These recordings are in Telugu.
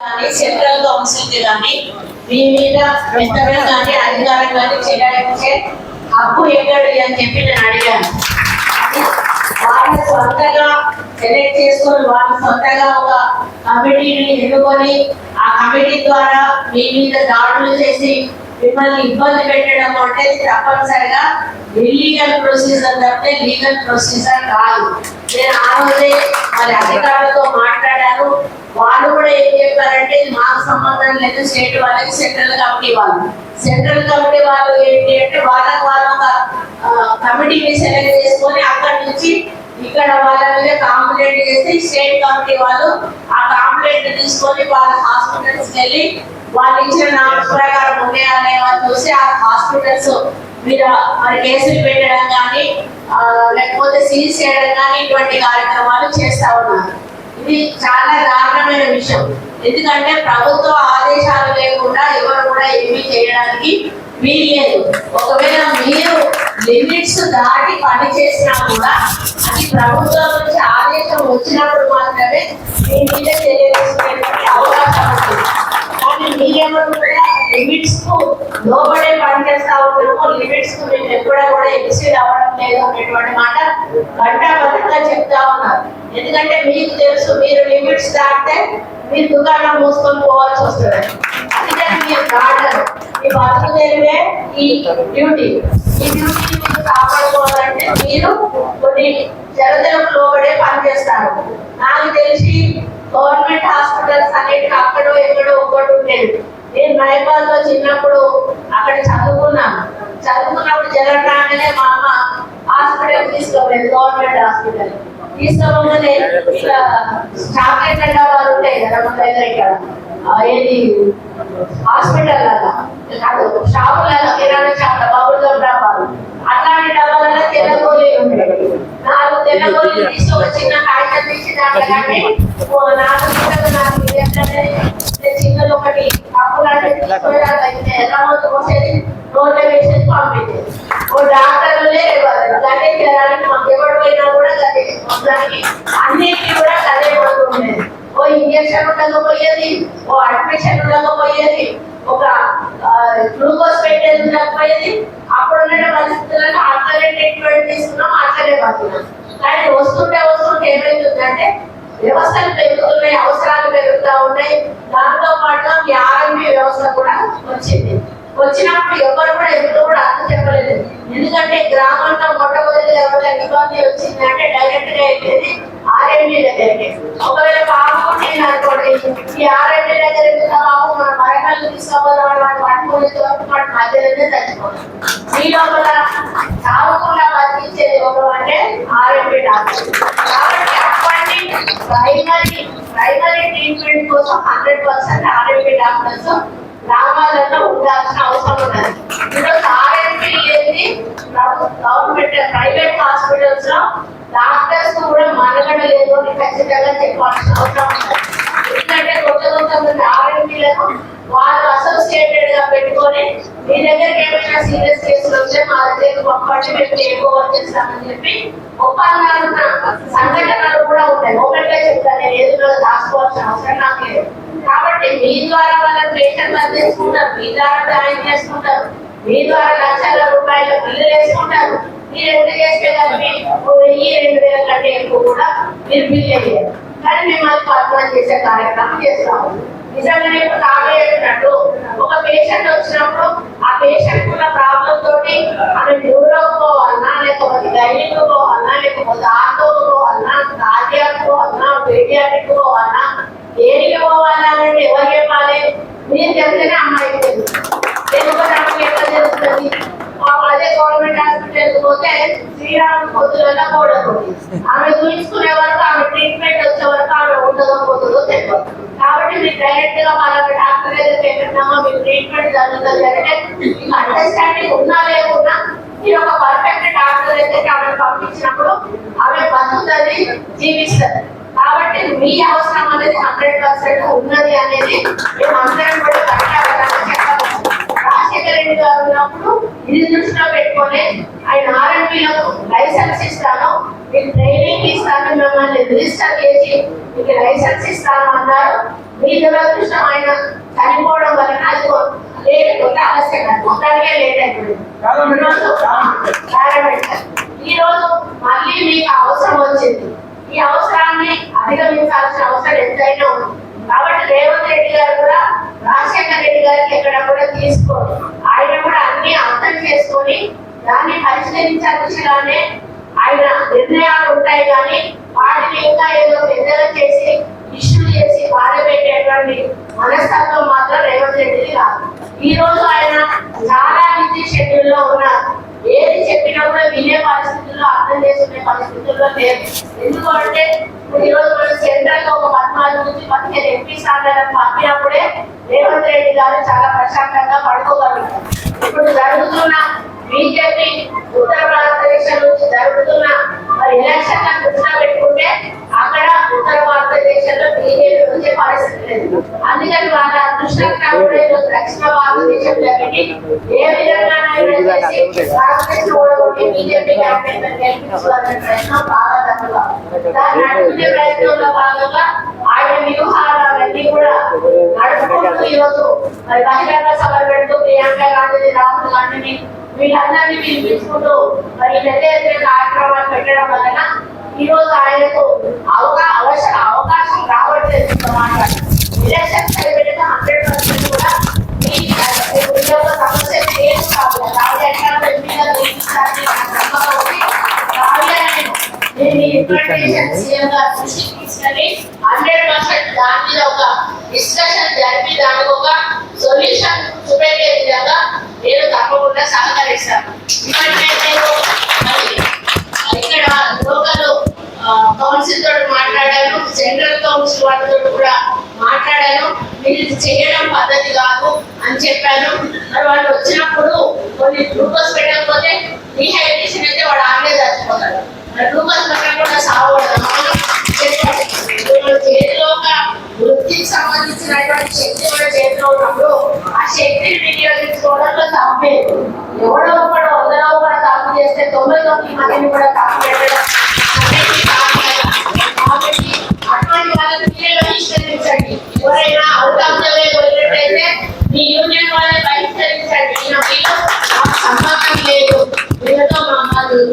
కానీ సెంట్రల్ కౌన్సిల్ కానీ మీ మీద కానీ అధికారం కానీ చేయడానికి హక్కు ఎక్కడి అని చెప్పి నేను అడిగాను. వాళ్ళ సొంతగా సెలెక్ట్ చేసుకొని వాళ్ళ సొంతగా ఒక కమిటీని ఎన్నుకొని ఆ కమిటీ ద్వారా మీ మీద దాడులు చేసి మిమ్మల్ని ఇబ్బంది పెట్టడం అంటే తప్పనిసరిగా ఇల్లీగల్ ప్రొసీజర్ తప్పితే లీగల్ ప్రొసీజర్ కాదు. నేను ఆ రోజే మరి అధికారులతో మాట్లాడాను. వాళ్ళు కూడా ఏం చెప్పారంటే ఇది మాకు సంబంధం లేదు స్టేట్ వాళ్ళకి సెంట్రల్ కమిటీ వాళ్ళు. సెంట్రల్ కమిటీ వాళ్ళు ఏంటి అంటే వాళ్ళకు వాళ్ళు ఒక కమిటీని సెలెక్ట్ చేసుకొని అక్కడి నుంచి ఇక్కడ వాళ్ళ మీద కాంప్లైంట్ చేసి స్టేట్ కమిటీ వాళ్ళు ఆ కాంప్లైంట్ తీసుకొని వాళ్ళ హాస్పిటల్స్ వెళ్ళి వాళ్ళు ఇచ్చిన నామ్స్ ప్రకారం ఉన్నాయా లేవా చూసి ఆ హాస్పిటల్స్ మీద మరి కేసులు పెట్టడం కానీ లేకపోతే సీజ్ చేయడం కానీ ఇటువంటి కార్యక్రమాలు చేస్తా ఉన్నారు. ఇది చాలా దారుణమైన విషయం. ఎందుకంటే ప్రభుత్వ ఆదేశాలు లేకుండా ఎవరు కూడా ఏమీ చేయడానికి వీల్లేదు. ఒకవేళ మీరు లిమిట్స్ దాటి పని చేసినా కూడా అది ప్రభుత్వం నుంచి ఆదేశం వచ్చినప్పుడు మాత్రమే మీ మీద చర్య అవకాశం ఉంటుంది. కానీ మీరెవరు కూడా లిమిట్స్కు లోబడే పని చేస్తా ఉంటాము లిమిట్స్కు మేము ఎప్పుడా కూడా ఎక్సీడ్ అవ్వడం లేదు అనేటువంటి మాట ఘంటాబద్ధంగా చెప్తా ఉన్నారు. ఎందుకంటే మీకు తెలుసు మీరు లిమిట్స్ దాటితే మీరు దుకాణం మూసుకొని పోవాల్సి వస్తుంది. అందుకని మీరు దాటారు. మీ బతుకు తెలివే ఈ డ్యూటీ ఈ డ్యూటీ మీరు కాపాడుకోవాలంటే మీరు కొన్ని షరతులకు లోబడే పనిచేస్తారు నాకు తెలిసి గవర్నమెంట్ హాస్పిటల్స్ అన్నిటికీ అక్కడో ఎక్కడో ఒకటి ఉండేది నేను మైబాద్లో చిన్నప్పుడు అక్కడ చదువుకున్నాను. చదువుకున్నప్పుడు జగన్ రాగానే మా అమ్మ హాస్పిటల్ తీసుకోలేదు గవర్నమెంట్ హాస్పిటల్ తీసుకోగానే చాక్లెట్ డబ్బాలు ఉంటాయి కదా మన దగ్గర ఇక్కడ. ఏది హాస్పిటల్ లాగా కాదు షాపులలో కిరాణా షాప్ డబ్బాలు అట్లాంటి డబ్బాలలో తెల్ల ఉంటాయి నాలుగు తెల్ల తీసుకొని చిన్న కాగితం తీసి దాంట్లో నాలుగు నాలుగు ఉండకపోయేది ఓ అడ్మిషన్ ఉండకపోయేది ఒక గ్లూకోజ్ పెట్టేది ఉండకపోయేది అప్పుడు ఉన్న పరిస్థితులలో అట్లనే ట్రీట్మెంట్ తీసుకున్నాం అట్లనే పడుతున్నాం కానీ వస్తుంటే వస్తుంటే ఏమైతుందంటే వ్యవస్థలు పెరుగుతున్నాయి అవసరాలు పెరుగుతా ఉన్నాయి. దాంతో పాటు ఈ ఆరోగ్య వ్యవస్థ కూడా వచ్చింది. వచ్చినప్పుడు ఎవరు కూడా ఎప్పుడు కూడా అర్థం చెప్పలేదు. ఎందుకంటే గ్రామంలో మొట్టమొదటి ఎవరైనా ఇబ్బంది వచ్చిందంటే డైరెక్ట్గా వెళ్ళేది ఆర్ఎండి దగ్గరికి ఒకవేళ పాపం అనుకోండి ఈ ఆర్ఎండి దగ్గర ఎందుకు మన మరణాలు తీసుకోవాలి వాటి పట్టుకునే మధ్యలోనే తగ్గిపోతుంది ఈ లోపల చావకుండా బతికించేది ఎవరు అంటే ఆర్ఎండి డాక్టర్ కాబట్టి అప్పటి ప్రైమరీ ప్రైమరీ ట్రీట్మెంట్ కోసం హండ్రెడ్ పర్సెంట్ ఆర్ఎండి డాక్టర్స్ గ్రామాలలో ఉండాల్సిన అవసరం ఉన్నది ఈరోజు ఆర్ఎంపీ ఏంటి గవర్నమెంట్ ప్రైవేట్ హాస్పిటల్స్లో డాక్టర్స్ కూడా లేదు అని ఖచ్చితంగా చెప్పాల్సిన అవసరం ఎందుకంటే కొత్త కొత్త ఆర్ఎంపీలను వాళ్ళు అసోసియేటెడ్గా పెట్టుకొని మీ దగ్గరికి ఏమైనా సీరియస్ కేసులు వస్తే మా దగ్గరికి పంపండి మేము చేస్తామని చెప్పి ఒప్పందాలు సంఘటనలు కూడా ఉంటాయి ఒకటే చెప్తాను నేను ఏదో దాచుకోవాల్సిన అవసరం నాకు లేదు కాబట్టి మీ ద్వారా వాళ్ళ పేషెంట్లు అందించుకుంటారు మీ ద్వారా జాయిన్ చేసుకుంటారు. మీ ద్వారా లక్షల రూపాయల బిల్లు వేసుకుంటారు. మీరు ఎంత చేస్తే కలిపి వెయ్యి రెండు వేల కంటే ఎక్కువ కూడా మీరు బిల్ వేయరు కానీ మిమ్మల్ని కల్పన చేసే కార్యక్రమం చేస్తాము. నిజంగానే ఇప్పుడు తాగయ్య ఒక పేషెంట్ వచ్చినప్పుడు ఆ పేషెంట్ ఉన్న ప్రాబ్లం తోటి ఆమె న్యూరో పోవాలన్నా లేకపోతే గైనిక్ పోవాలన్నా లేకపోతే ఆటో పోవాలన్నా కార్డియాక్ పోవాలన్నా పేడియాటిక్ పోవాలన్నా దేనికి పోవాలంటే ఎవరు చెప్పాలి? మీరు చెప్తేనే అమ్మాయికి తెలుసు. లేకపోతే అమ్మాయి ఎట్లా తెలుస్తుంది అదే గవర్నమెంట్ హాస్పిటల్ పోతే శ్రీరామ్ పొద్దులలో కూడకూడదు ఆమె చూపించుకునే వరకు ఆమె ట్రీట్మెంట్ వచ్చే వరకు ఆమె ఉండదో పోతుందో తెలియదు కాబట్టి మీరు డైరెక్ట్గా మన డాక్టర్ దగ్గరికి వెళ్ళినామా మీకు ట్రీట్మెంట్ జరుగుతుంది అంటే మీకు అండర్స్టాండింగ్ ఉన్నా లేకున్నా మీరు ఒక పర్ఫెక్ట్ డాక్టర్ దగ్గరికి ఆమె పంపించినప్పుడు ఆమె బతుకుతుంది జీవిస్తుంది. కాబట్టి మీ అవసరం అనేది హండ్రెడ్ పర్సెంట్ ఉన్నది అనేది మేము అందరం కూడా కరెక్ట్గా గారు ఉన్నప్పుడు ఇది దృష్టిలో పెట్టుకొని ఆయన ఆర్ఎంపీలకు లైసెన్స్ ఇస్తాను. మీకు ట్రైనింగ్ ఇస్తాను మిమ్మల్ని రిజిస్టర్ చేసి మీకు లైసెన్స్ ఇస్తాను అన్నారు. మీ దురదృష్టం ఆయన చనిపోవడం వలన అది లేట్ కొంత ఆలస్యంగా మొత్తానికే లేట్ అయిపోయింది. ఈ రోజు మళ్ళీ మీకు అవసరం వచ్చింది. ఈ అవసరాన్ని అధిగమించాల్సిన అవసరం ఎంతైనా ఉంది. చేసుకొని దాన్ని పరిష్కరించాల్సిగానే ఆయన నిర్ణయాలు ఉంటాయి కానీ వాటిని ఇంకా ఏదో పెద్దగా చేసి ఇష్యూ చేసి పారబెట్టేటువంటి మనస్తత్వం మాత్రం రేవంత్ రెడ్డిది కాదు ఈ రోజు ఆయన చాలా బిజీ షెడ్యూల్లో ఉన్నారు ఏది చెప్పినా కూడా వినే పరిస్థితుల్లో అర్థం చేసుకునే పరిస్థితుల్లో లేదు ఎందుకంటే ఈరోజు మనం సెంట్రల్లో ఒక పద్నాలుగు నుంచి పదిహేను ఎంపీ స్థానాలను పంపినప్పుడే రేవంత్ రెడ్డి గారు చాలా ప్రశాంతంగా పడుకోగలుగుతారు. ఇప్పుడు జరుగుతున్న బీజేపీ ఉత్తర భారతదేశం నుంచి జరుగుతున్న మరి ఎలక్షన్ దృష్టిలో పెట్టుకుంటే అక్కడ ఉత్తర భారతదేశంలో బీజేపీ వచ్చే పరిస్థితి లేదు. అందుకని వాళ్ళ అదృష్టంగా కూడా ఈరోజు దక్షిణ భారతదేశం జరిగి ఏ విధంగా చేసి ఓడగొట్టి బీజేపీ క్యాంపెయిన్ గెలిపించాలనే ప్రయత్నం బాగా తప్పుగా దాన్ని అడ్డుకునే ప్రయత్నంలో భాగంగా ఆయన వ్యూహాలన్నీ కూడా నడుపుకుంటూ ఈరోజు మరి బహిరంగ సభ పెడుతూ ప్రియాంక గాంధీ రాహుల్ గాంధీని వీళ్ళందరినీ పిలిపించుకుంటూ మరి పెద్ద ఎత్తున కార్యక్రమాలు పెట్టడం వలన ఈ రోజు ఆయనకు అవకా అవసర అవకాశం రావట్లేదు ఇంకా మాట్లాడి ఎలక్షన్ సెలబ్రేట్ హండ్రెడ్ పర్సెంట్ కూడా ఈ ఉద్యోగ సమస్య ఏం కాదు రాజు ఎట్లా మీద గెలిపిస్తారని నాకు నమ్మకం ఉంది. రాజు నేను ఇంప్లిమెంటేషన్ సీఎం గారు దృష్టికి తీసుకొని హండ్రెడ్ పర్సెంట్ దాని మీద ఒక డిస్కషన్ జరిపి దానికి ఒక సొల్యూషన్ చూపెట్టే విధంగా నేను సహకరిస్తాను ఇక్కడ లోకల్ కౌన్సిల్ తోటి మాట్లాడాను సెంట్రల్ కౌన్సిల్ వాళ్ళతో కూడా మాట్లాడాను. మీరు ఇది చేయడం పద్ధతి కాదు అని చెప్పాను. మరి వాళ్ళు వచ్చినప్పుడు కొన్ని గ్లూకోజ్ పెట్టకపోతే డిహైడ్రేషన్ అయితే వాడు ఆగే చచ్చిపోతాడు మరి గ్లూకోజ్ పెట్టకుండా సాగకూడదు అవును? చేతిలో ఒక వృత్తికి సంబంధించినటువంటి శక్తి కూడా చేతిలో ఉన్నప్పుడు శక్తిని వినియోగించుకోవడంలో తప్పలేదు ఎవడో ఒకడు వందలో ఒకడు తప్పు చేస్తే తొంభై తొమ్మిది మందిని కూడా తప్పు పెట్టడం. అటువంటి వాళ్ళని మీరే బహిష్కరించండి. ఎవరైనా అవుట్ ఆఫ్ ద వే మీ యూనియన్ వాళ్ళని బహిష్కరించండి. వీళ్ళు మాకు సంబంధం లేదు. వీళ్ళతో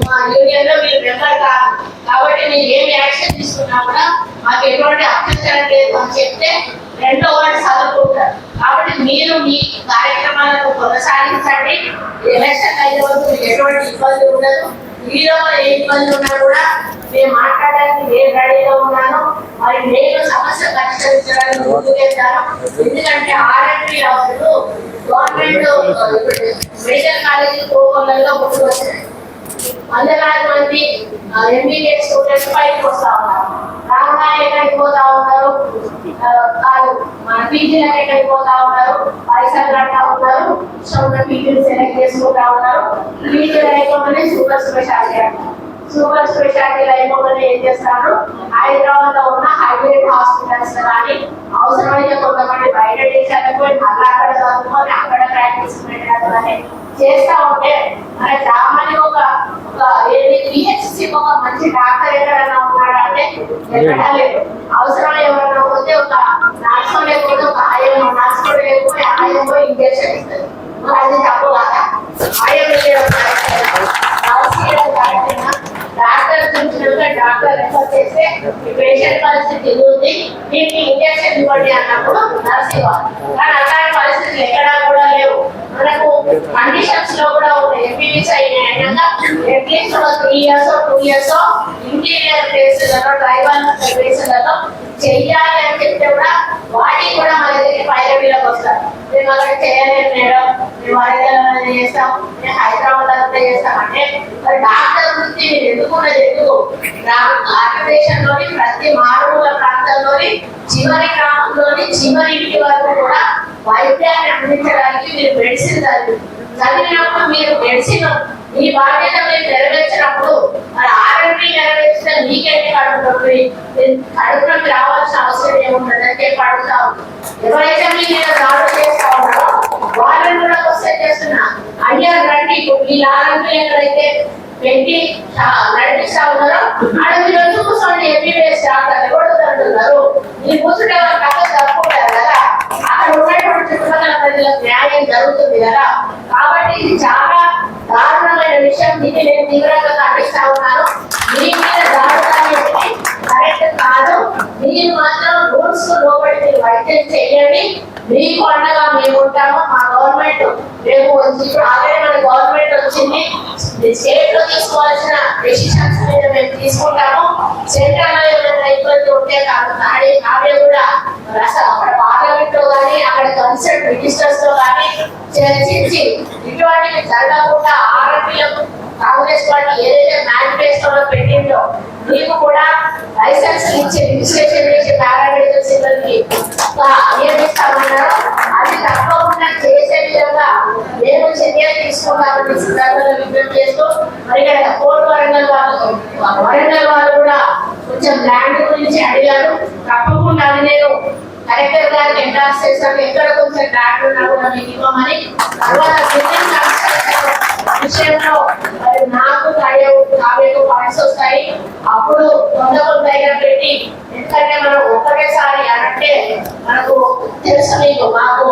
మా యూనియన్లో మీరు మెంబర్ కాదు. కాబట్టి మీరు ఏం యాక్షన్ తీసుకున్నా కూడా మాకు ఎటువంటి అభ్యంతరం లేదు అని చెప్తే రెండో వాళ్ళు చదువుకుంటారు. కాబట్టి మీరు మీ కార్యక్రమాలను కొనసాగించండి. ఎలక్షన్ అయిన వరకు ఎటువంటి ఇబ్బంది ఉండదు. మీలో ఏ ఇబ్బంది ఉన్నా కూడా మేము మాట్లాడడానికి నేను రెడీగా ఉన్నాను. మరి నేను సమస్య పరిష్కరించడానికి ముందుకెళ్తాను ఎందుకంటే ఆర్ఎంపీ అప్పుడు గవర్నమెంట్ మెడికల్ కాలేజీ కోపంలో ముందుకు వచ్చాయి వందలాది మంది ఎంబీబీఎస్ స్టూడెంట్స్ పైకి వస్తా ఉన్నారు. రాగానే ఎక్కడికి పోతా ఉన్నారు? ఆ, కాదు మన పీజీలకు ఎక్కడికి పోతా ఉన్నారు? పైసలు కట్టా ఉన్నారు? ఇష్టం పీజీలు సెలెక్ట్ చేసుకుంటా ఉన్నారు. పీజీలు అయిపోగానే సూపర్ స్పెషాలిటీ అంటారు సూపర్ స్పెషాలిటీ అయిపోగానే ఏం చేస్తారు? హైదరాబాద్లో ఉన్న హైబ్రిడ్ హాస్పిటల్స్ కానీ అవసరమైతే కొంతమంది బయట దేశాలకు పోయి మళ్ళీ అక్కడ చదువుకొని అక్కడ ప్రాక్టీస్ పెట్టడం చేస్తా ఉంటే మన గ్రామానికి పిహెచ్సి ఒక మంచి డాక్టర్ ఎక్కడైనా ఉన్నాడా అంటే ఎక్కడా లేదు. అవసరం ఎవరైనా పోతే ఒక నర్సు లేకపోతే ఒక ఆయన నర్సు లేకపోతే ఆయన పోయి ఇంజక్షన్ ఇస్తుంది మరి అది తప్పు కదా? ఆయన డాక్టర్. చూసినాక డాక్టర్ రెఫర్ చేస్తే పేషెంట్ పరిస్థితి ఉంది దీనికి ఇంజక్షన్ ఇవ్వండి అన్నప్పుడు నర్స్ కానీ అలాంటి పరిస్థితులు ఎక్కడా కూడా లేవు. మనకు కండిషన్స్లో కూడా ఉన్నాయి. ఎంబీబీఎస్ అయినాక అట్లీస్ట్ ఒక three years two years interior ప్లేసులలో tribal ప్లేసులలో చెయ్యాలి అని చెప్తే కూడా వాటికి కూడా మన దగ్గర పైరవీలకు వస్తారు. మేము అక్కడ చేయలేము మేడం. మేము వరంగల్ చేస్తాం. మేము హైదరాబాద్ అంతా చేస్తాం. అంటే మరి డాక్టర్ వృత్తి మీరు ఎందుకున్నది ఎందుకు భారతదేశంలోని ప్రతి మారుమూల ప్రాంతంలోని చివరి గ్రామంలోని చివరి ఇంటి వరకు కూడా వైద్యాన్ని అందించడానికి మీరు మెడిసిన్ చదివి చదివినప్పుడు మీరు మెడిసిన్ మీ బాధ్యత మీరు నెరవేర్చినప్పుడు మరి ఆరోగ్యం నెరవేర్చిన మీకేంటి కడుపు నొప్పి? రావాల్సిన అవసరం ఏముంటుంది అని చెప్పి అడుగుతా ఎవరైతే మీ మీద దాడులు చేస్తా ఉన్నారో వాళ్ళని కూడా వస్తే చేస్తున్నా. అయ్యారు రండి. ఇప్పుడు మీ ఆరోగ్యం ఎక్కడైతే పెట్టి చా- నడిపిస్తా ఉన్నారు ఆడ మీరు వచ్చి ఎంబీబీఎస్ డాక్టర్ ఎవరు అంటున్నారు మీరు కూర్చుంటే వాళ్ళ కథ తప్పుకుంటారు కదా? అక్కడ ఉన్నటువంటి చుట్టుపక్కల ప్రజలకు న్యాయం జరుగుతుంది కదా? కాబట్టి ఇది చాలా దారుణమైన విషయం. దీన్ని నేను తీవ్రంగా ఖండిస్తా ఉన్నాను. దీని మీద దారుణాన్ని కరెక్ట్ కాదు. మీరు మాత్రం రూల్స్ లోబడి మీరు వైద్యం చేయండి. మీకు అండగా మేము ఉంటాము. మా గవర్నమెంట్ రేపు ఇప్పుడు ఆల్రెడీ మన గవర్నమెంట్ వచ్చింది. స్టేట్లో తీసుకోవాల్సిన డెసిషన్స్ మీద మేము తీసుకుంటాము. సెంట్రల్లో ఏమైనా ఇబ్బంది ఉంటే కాదు నాడే కూడా అక్కడ పార్లమెంట్లో కానీ అక్కడ కన్సల్ట్ మినిస్టర్స్లో కానీ చర్చించి ఇటువంటివి జరగకుండా ఆరోగ్యం కాంగ్రెస్ పార్టీ ఏదైతే మేనిఫెస్టోలో పెట్టిందో మీకు కూడా లైసెన్స్ ఇచ్చే రిజిస్ట్రేషన్ చేసి పారామెడికల్ సిబ్బంది నియమిస్తామన్నారో అది తప్పకుండా చేసే విధంగా నేను చర్యలు తీసుకుంటామని సందర్భంగా విజ్ఞప్తి చేస్తూ మరి ఇక్కడ కోర్టు వరంగల్ వాళ్ళు వరంగల్ వాళ్ళు కూడా కొంచెం ల్యాండ్ గురించి అడిగారు తప్పకుండా అది నేను కలెక్టర్ గారికి ఎండార్స్ చేశాను ఎక్కడ కొంచెం ల్యాండ్ ఉన్నా కూడా మీకు ఇవ్వమని తర్వాత విషయంలో మరి నాకు కాయో పాయింట్స్ వస్తాయి. అప్పుడు కొంత కొంత పెట్టి ఎందుకంటే మనం ఒకటేసారి అంటే మనకు తెలుసు మీకు మాకు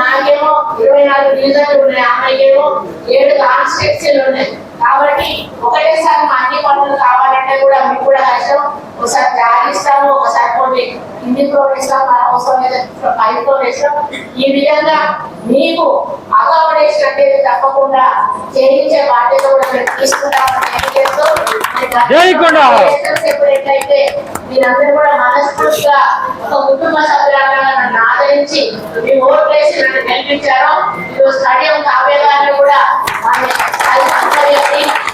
నాకేమో ఇరవై నాలుగు డివిజన్లు ఉన్నాయి అమ్మాయికేమో ఏడు కాన్స్టిట్యూన్సీలు ఉన్నాయి. కాబట్టి ఒకటేసారి మా అన్ని పనులు కావాలంటే కూడా మీకు కూడా కష్టం. ఒకసారి జారి ఇస్తాము ఒకసారి కొన్ని కింది ఫ్లోర్ ఇస్తాం మన అవసరం లేదా. పై ఫ్లోర్ ఇస్తాం ఈ విధంగా మీకు అకామిడేషన్ అనేది తప్పకుండా చేయించే బాధ్యత కూడా మేము తీసుకుంటామంటే తెలియజేస్తూ మీరందరూ కూడా మనస్ఫూర్తిగా ఒక కుటుంబ సభ్యులుగా నన్ను ఆదరించి మీ వేసి నన్ను ఈరోజు స్టడియం కూడా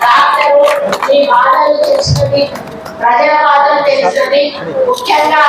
డాక్టరు మీ బాధలు తెలుసుకుని ప్రజల బాధలు తెలుసుకుని ముఖ్యంగా